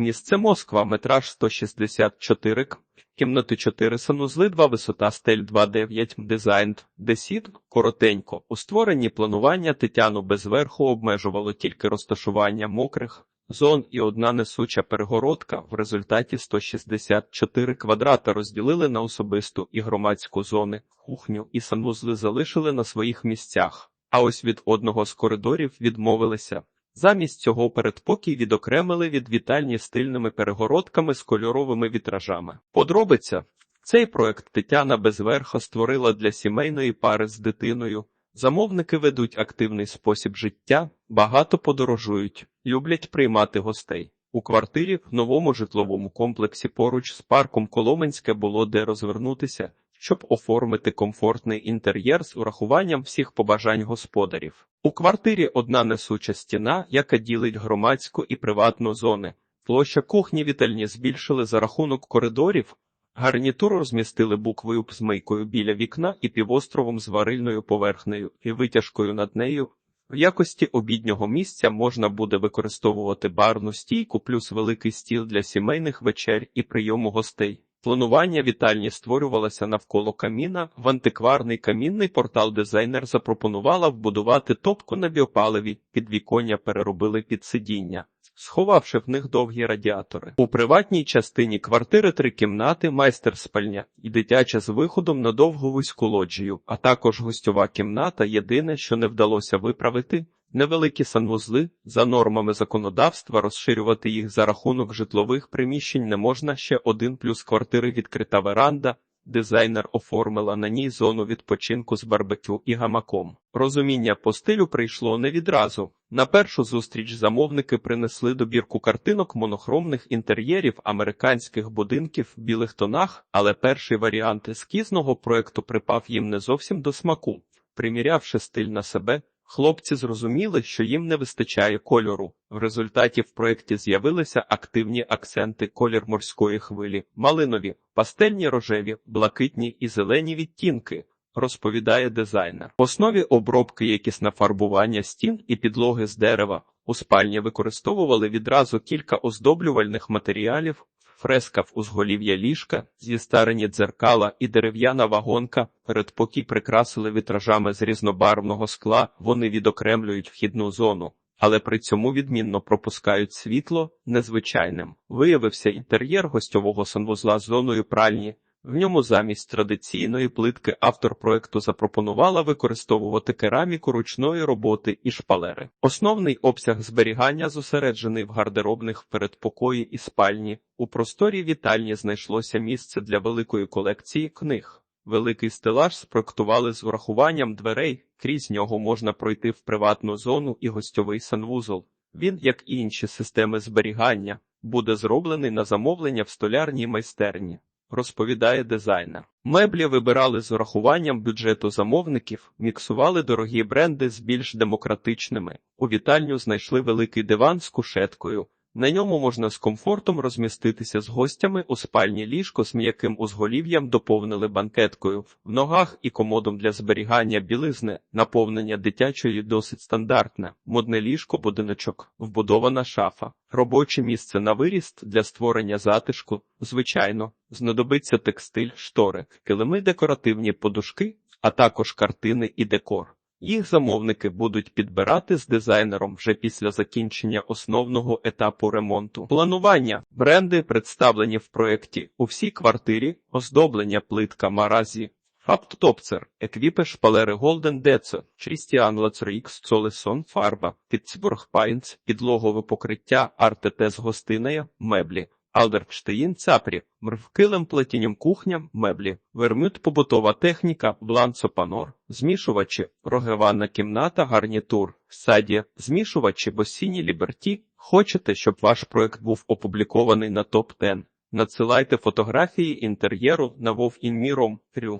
Місце Москва, метраж 164 к. Кімнати 4 санузли, 2 висота стель 2,9 дизайн, десіт, коротенько. У створенні планування Тетяну без верху обмежувало тільки розташування мокрих зон і одна несуча перегородка. В результаті 164 квадрата розділили на особисту і громадську зони, кухню і санвузли залишили на своїх місцях. А ось від одного з коридорів відмовилися. Замість цього передпокій відокремили від вітальні стильними перегородками з кольоровими вітражами. Подробиця. Цей проект Тетяна Безверха створила для сімейної пари з дитиною. Замовники ведуть активний спосіб життя, багато подорожують, люблять приймати гостей. У квартирі в новому житловому комплексі поруч з парком Коломенське було де розвернутися, щоб оформити комфортний інтер'єр з урахуванням всіх побажань господарів. У квартирі одна несуча стіна, яка ділить громадську і приватну зони. Площа кухні вітальні збільшили за рахунок коридорів. Гарнітуру розмістили буквою з мийкою біля вікна і півостровом з варильною поверхнею і витяжкою над нею. В якості обіднього місця можна буде використовувати барну стійку плюс великий стіл для сімейних вечер і прийому гостей. Планування вітальні створювалося навколо каміна. В антикварний камінний портал дизайнер запропонувала вбудувати топку на біопаливі, підвіконня переробили під сидіння, сховавши в них довгі радіатори. У приватній частині квартири три кімнати, майстер-спальня і дитяча з виходом на довгу вузьку лоджію, а також гостьова кімната. Єдине, що не вдалося виправити. Невеликі санвузли за нормами законодавства розширювати їх за рахунок житлових приміщень не можна ще один плюс квартири відкрита веранда. Дизайнер оформила на ній зону відпочинку з барбекю і гамаком. Розуміння по стилю прийшло не відразу. На першу зустріч замовники принесли добірку картинок монохромних інтер'єрів американських будинків в білих тонах, але перший варіант ескізного проекту припав їм не зовсім до смаку. Примірявши стиль на себе, Хлопці зрозуміли, що їм не вистачає кольору. В результаті в проєкті з'явилися активні акценти колір морської хвилі, малинові, пастельні рожеві, блакитні і зелені відтінки, розповідає дизайнер. В основі обробки якісне фарбування стін і підлоги з дерева. У спальні використовували відразу кілька оздоблювальних матеріалів, фреска в узголів'я ліжка, зістарені дзеркала і дерев'яна вагонка. Передпокій прикрасили вітражами з різнобарвного скла, вони відокремлюють вхідну зону, але при цьому відмінно пропускають світло незвичайним. Виявився інтер'єр гостьового санвузла з зоною пральні. В ньому замість традиційної плитки автор проекту запропонувала використовувати кераміку ручної роботи і шпалери. Основний обсяг зберігання зосереджений в гардеробних передпокої і спальні. У просторі вітальні знайшлося місце для великої колекції книг. Великий стелаж спроектували з урахуванням дверей, крізь нього можна пройти в приватну зону і гостьовий санвузол. Він, як і інші системи зберігання, буде зроблений на замовлення в столярній майстерні розповідає дизайнер. Меблі вибирали з урахуванням бюджету замовників, міксували дорогі бренди з більш демократичними. У вітальню знайшли великий диван з кушеткою. На ньому можна з комфортом розміститися з гостями у спальні ліжко з м'яким узголів'ям доповнили банкеткою в ногах і комодом для зберігання білизни, наповнення дитячої досить стандартне, модне ліжко, будиночок, вбудована шафа, робоче місце на виріст для створення затишку, звичайно, знадобиться текстиль, штори, килими декоративні подушки, а також картини і декор. Їх замовники будуть підбирати з дизайнером вже після закінчення основного етапу ремонту. Планування. Бренди представлені в проєкті. У всій квартирі, оздоблення плитка Маразі, Фаптопцер, еквіпи шпалери Голден Децо, Крістіан Лацрікс, Солесон, Фарба, Підцбург Пайнц, підлогове покриття Артетес Гостинея, меблі. Алдерштеїн Цапрі, мрвкилим плетінням кухня, меблі, вермют побутова техніка, бланцопанор, змішувачі, рогеванна кімната, гарнітур, саді, змішувачі, босіні ліберті. Хочете, щоб ваш проект був опублікований на топ 10 Надсилайте фотографії інтер'єру на вовінміром.